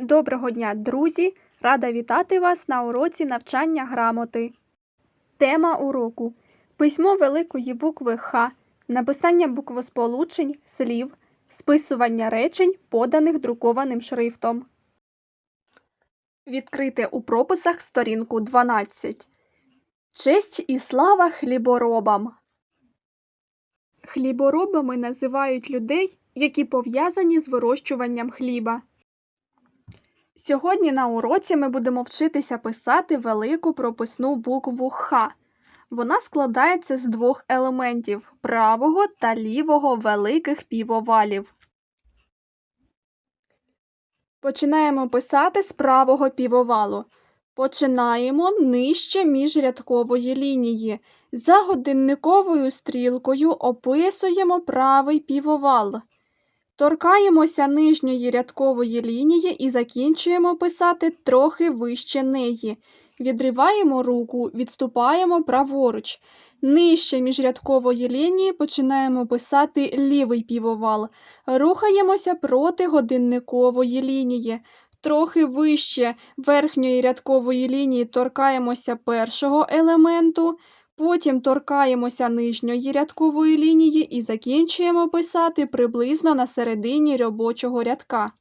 Доброго дня, друзі! Рада вітати вас на уроці навчання грамоти. Тема уроку письмо великої букви Х, написання буквосполучень, слів, списування речень, поданих друкованим шрифтом. Відкрите у прописах сторінку 12. Честь і слава хліборобам. Хліборобами називають людей, які пов'язані з вирощуванням хліба. Сьогодні на уроці ми будемо вчитися писати велику прописну букву Х. Вона складається з двох елементів правого та лівого великих півовалів. Починаємо писати з правого півовалу. Починаємо нижче міжрядкової лінії. За годинниковою стрілкою описуємо правий півовал. Торкаємося нижньої рядкової лінії і закінчуємо писати трохи вище неї. Відриваємо руку, відступаємо праворуч. Нижче міжрядкової лінії починаємо писати лівий півовал. Рухаємося проти годинникової лінії. Трохи вище верхньої рядкової лінії торкаємося першого елементу. Потім торкаємося нижньої рядкової лінії і закінчуємо писати приблизно на середині робочого рядка.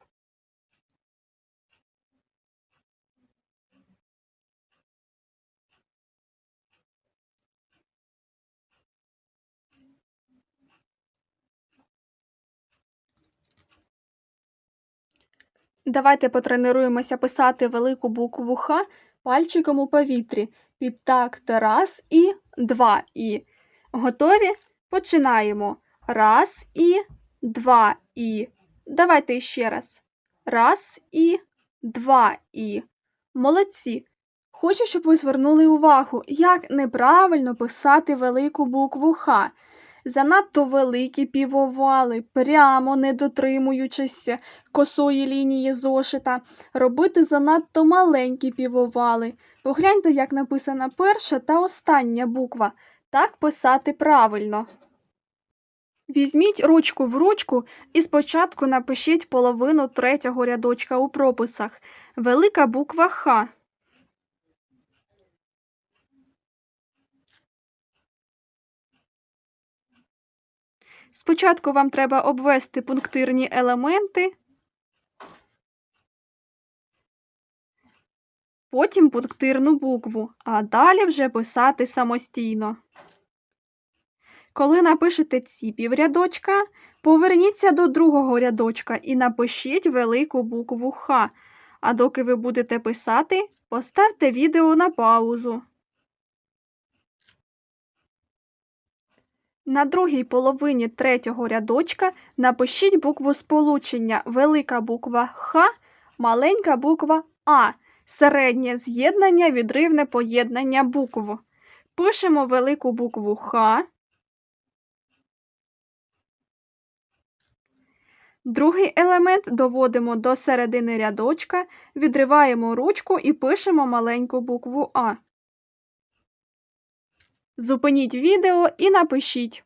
Давайте потренуємося писати велику букву Х пальчиком у повітрі. Під такт раз і два і. Готові? Починаємо. Раз і два і. Давайте ще раз. Раз і два і. Молодці. Хочу, щоб ви звернули увагу, як неправильно писати велику букву Х. Занадто великі півовали, прямо не дотримуючись косої лінії зошита, робити занадто маленькі півовали. Погляньте, як написана перша та остання буква. Так писати правильно. Візьміть ручку в ручку і спочатку напишіть половину третього рядочка у прописах. Велика буква Х. Спочатку вам треба обвести пунктирні елементи, потім пунктирну букву, а далі вже писати самостійно. Коли напишете ці піврядочка, поверніться до другого рядочка і напишіть велику букву Х. А доки ви будете писати, поставте відео на паузу. На другій половині третього рядочка напишіть букву сполучення велика буква Х, маленька буква А, середнє з'єднання, відривне поєднання букв. Пишемо велику букву Х. Другий елемент доводимо до середини рядочка, відриваємо ручку і пишемо маленьку букву А. Зупиніть відео і напишіть.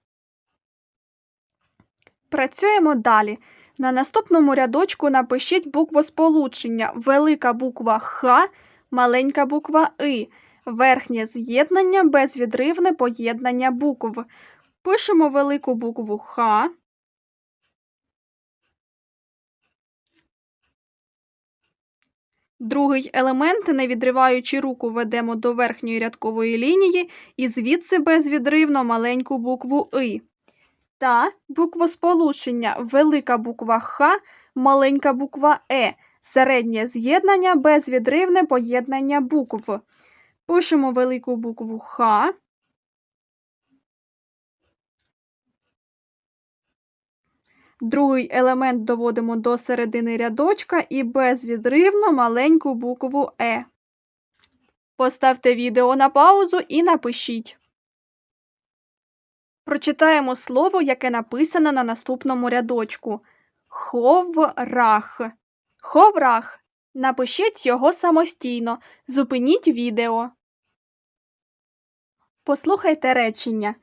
Працюємо далі. На наступному рядочку напишіть буквосполучення велика буква Х, маленька буква И, верхнє з'єднання, безвідривне поєднання букв. Пишемо велику букву Х. Другий елемент, не відриваючи руку, ведемо до верхньої рядкової лінії і звідси безвідривно маленьку букву И. Та буквосполучення велика буква Х, маленька буква Е, середнє з'єднання, безвідривне поєднання букв. Пишемо велику букву Х. Другий елемент доводимо до середини рядочка і безвідривно маленьку букву Е. Поставте відео на паузу і напишіть. Прочитаємо слово, яке написано на наступному рядочку. Ховрах. Ховрах. Напишіть його самостійно. Зупиніть відео. Послухайте речення.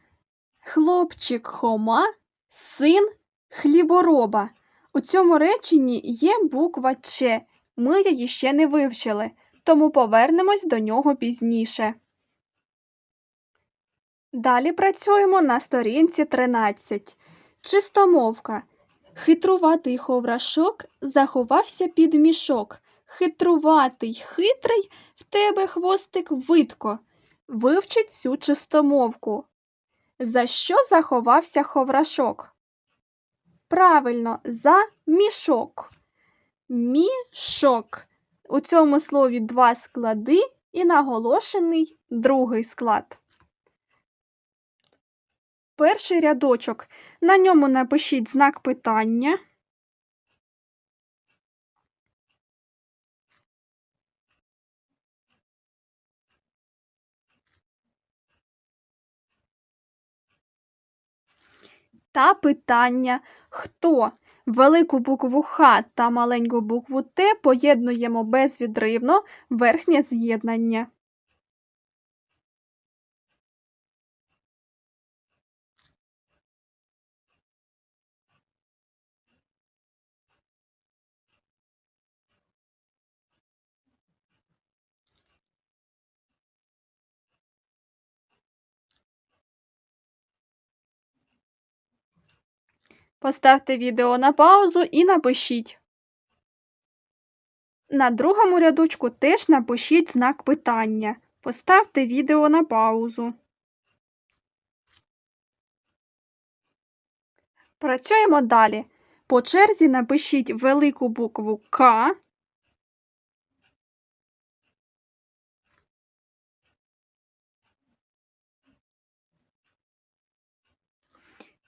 Хлопчик Хома, син хлібороба. У цьому реченні є буква Ч. Ми її ще не вивчили, тому повернемось до нього пізніше. Далі працюємо на сторінці 13. Чистомовка. Хитруватий ховрашок заховався під мішок. Хитруватий, хитрий, в тебе хвостик видко. Вивчить цю чистомовку. За що заховався ховрашок? Правильно, за мішок. Мішок. У цьому слові два склади і наголошений другий склад. Перший рядочок. На ньому напишіть знак питання. Та питання хто? Велику букву Х та маленьку букву Т поєднуємо безвідривно верхнє з'єднання. Поставте відео на паузу і напишіть. На другому рядочку теж напишіть знак питання. Поставте відео на паузу. Працюємо далі. По черзі напишіть велику букву К.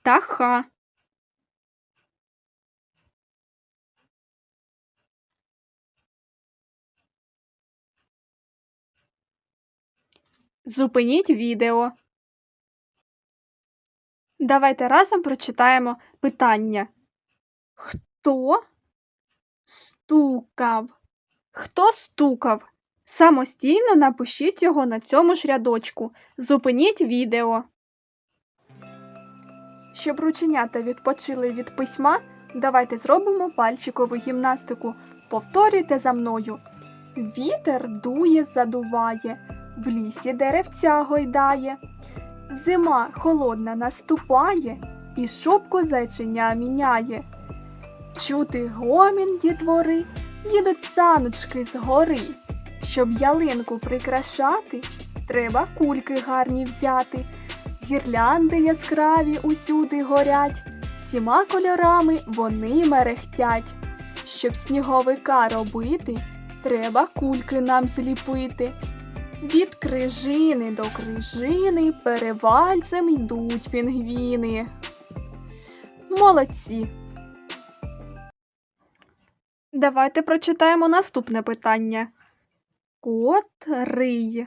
Та Х. Зупиніть відео. Давайте разом прочитаємо питання. Хто стукав? Хто стукав? Самостійно напишіть його на цьому ж рядочку. Зупиніть відео. Щоб рученята відпочили від письма, давайте зробимо пальчикову гімнастику. Повторюйте за мною. Вітер дує, задуває, в лісі деревця гойдає. Зима холодна наступає, і шубку зайчиня міняє. Чути гомін дітвори, їдуть саночки з гори. Щоб ялинку прикрашати, треба кульки гарні взяти. Гірлянди яскраві усюди горять, всіма кольорами вони мерехтять. Щоб сніговика робити, треба кульки нам зліпити. Від крижини до крижини перевальцем йдуть пінгвіни. Молодці. Давайте прочитаємо наступне питання. Котрий.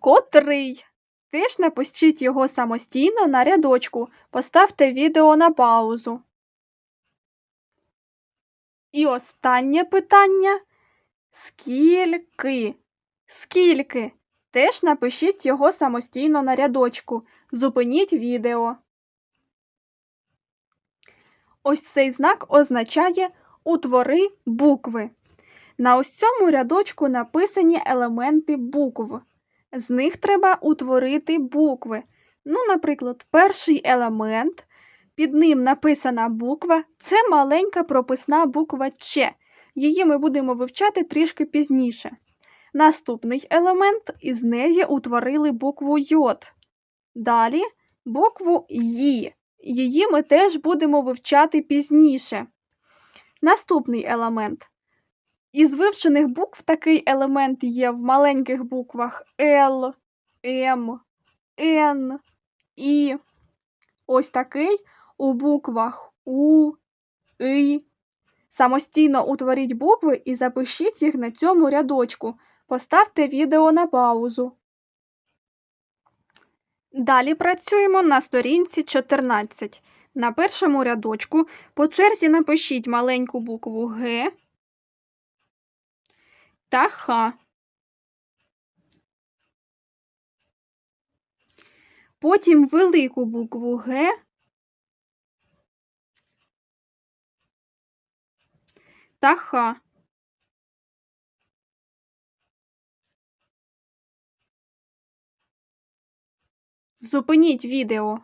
Котрий. Теж напишіть його самостійно на рядочку. Поставте відео на паузу. І останнє питання. Скільки? Скільки? Теж напишіть його самостійно на рядочку. Зупиніть відео. Ось цей знак означає утвори букви. На ось цьому рядочку написані елементи букв. З них треба утворити букви. Ну, наприклад, перший елемент, під ним написана буква це маленька прописна буква Ч. Її ми будемо вивчати трішки пізніше. Наступний елемент із неї утворили букву Й. Далі букву Ї. Її ми теж будемо вивчати пізніше. Наступний елемент. Із вивчених букв такий елемент є в маленьких буквах Л, М, Н, І. Ось такий у буквах У, И. Самостійно утворіть букви і запишіть їх на цьому рядочку. Поставте відео на паузу. Далі працюємо на сторінці 14. На першому рядочку по черзі напишіть маленьку букву Г та Х. Потім велику букву Г та Х. Зупиніть відео.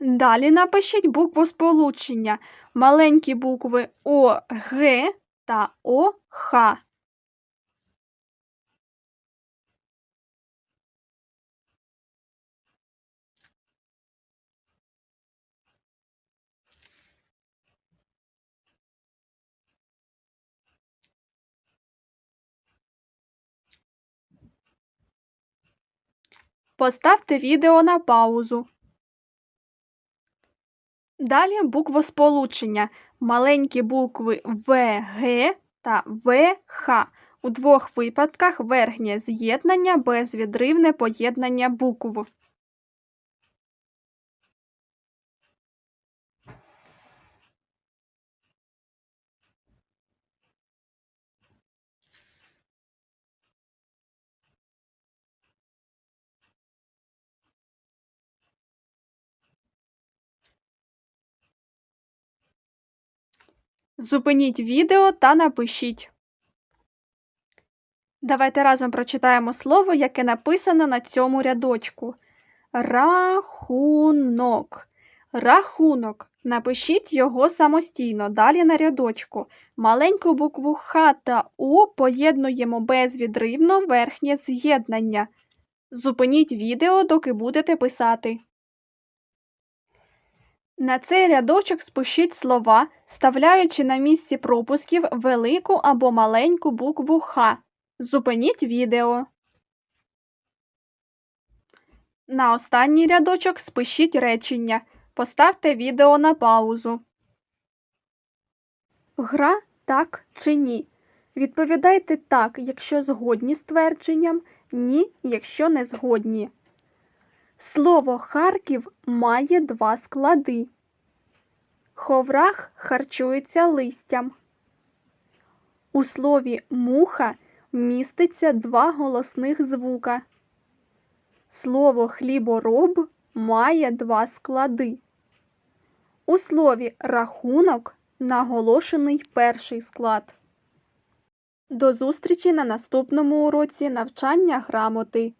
Далі напишіть букву сполучення. Маленькі букви О, Г та О, Х. Поставте відео на паузу. Далі буквосполучення. Маленькі букви ВГ та ВХ. У двох випадках верхнє з'єднання безвідривне поєднання букв. Зупиніть відео та напишіть. Давайте разом прочитаємо слово, яке написано на цьому рядочку. Рахунок. Рахунок. Напишіть його самостійно. Далі на рядочку. Маленьку букву Х та У поєднуємо безвідривно верхнє з'єднання. Зупиніть відео, доки будете писати. На цей рядочок спишіть слова, вставляючи на місці пропусків велику або маленьку букву Х. Зупиніть відео. На останній рядочок спишіть речення. Поставте відео на паузу. Гра так чи ні. Відповідайте так, якщо згодні з твердженням, ні, якщо не згодні. Слово Харків має два склади. Ховрах харчується листям. У слові муха міститься два голосних звука. Слово хлібороб має два склади. У слові рахунок наголошений перший склад. До зустрічі на наступному уроці навчання грамоти.